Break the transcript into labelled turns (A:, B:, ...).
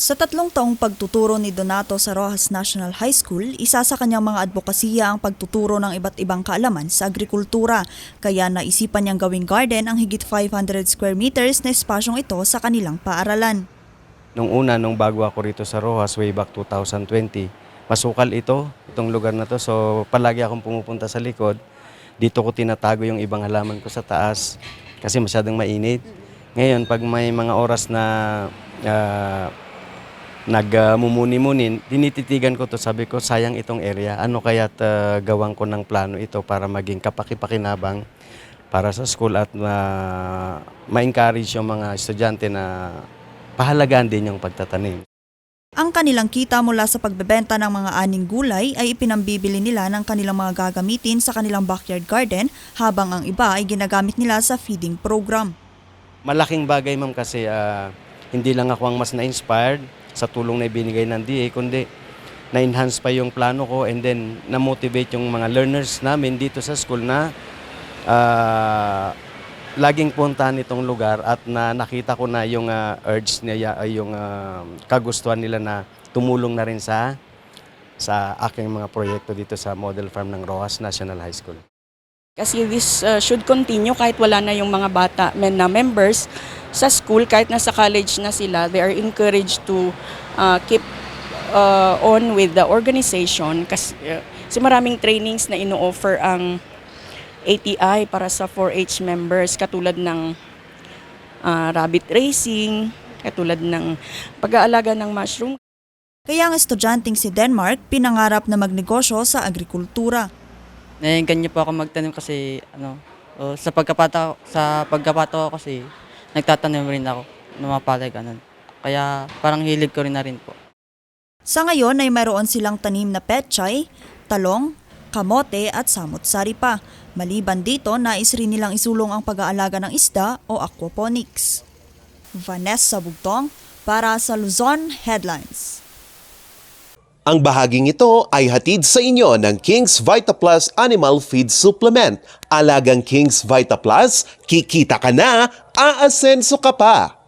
A: Sa tatlong taong pagtuturo ni Donato sa Rojas National High School, isa sa kanyang mga advokasya ang pagtuturo ng iba't ibang kaalaman sa agrikultura. Kaya naisipan niyang gawing garden ang higit 500 square meters na espasyong ito sa kanilang paaralan.
B: Nung una, nung bago ako rito sa Rojas, way back 2020, masukal ito, itong lugar na to. So palagi akong pumupunta sa likod. Dito ko tinatago yung ibang halaman ko sa taas kasi masyadong mainit. Ngayon, pag may mga oras na uh, nagmumuni-muni, dinititigan ko to sabi ko, sayang itong area. Ano kaya gawan ko ng plano ito para maging kapaki-pakinabang para sa school at ma- ma-encourage yung mga estudyante na pahalagaan din yung pagtatanim.
A: Ang kanilang kita mula sa pagbebenta ng mga aning gulay ay ipinambibili nila ng kanilang mga gagamitin sa kanilang backyard garden habang ang iba ay ginagamit nila sa feeding program.
B: Malaking bagay ma'am kasi ah, hindi lang ako ang mas na-inspired sa tulong na ibinigay ng DA, kundi na-enhance pa yung plano ko and then na-motivate yung mga learners namin dito sa school na ah, laging puntahan itong lugar at na nakita ko na yung ah, urge niya, ay yung ah, kagustuhan nila na tumulong na rin sa sa aking mga proyekto dito sa model farm ng Rojas National High School.
C: Kasi this uh, should continue kahit wala na yung mga bata men na members sa school, kahit nasa college na sila, they are encouraged to uh, keep uh, on with the organization kasi, uh, kasi maraming trainings na ino-offer ang ATI para sa 4-H members katulad ng uh, rabbit racing, katulad ng pag-aalaga ng mushroom.
A: Kaya ang estudyanteng si Denmark pinangarap na magnegosyo sa agrikultura.
D: Naiinggan niyo po ako magtanim kasi ano, oh, sa pagkapata sa pagkapato ko kasi nagtatanim rin ako ng mga palay ganun. Kaya parang hilig ko rin na rin po.
A: Sa ngayon ay mayroon silang tanim na petchay, talong, kamote at samot-sari pa. Maliban dito, nais rin nilang isulong ang pag-aalaga ng isda o aquaponics. Vanessa Bugtong para sa Luzon Headlines.
E: Ang bahaging ito ay hatid sa inyo ng King's Vita Plus Animal Feed Supplement. Alagang King's Vita Plus, kikita ka na, aasenso ka pa.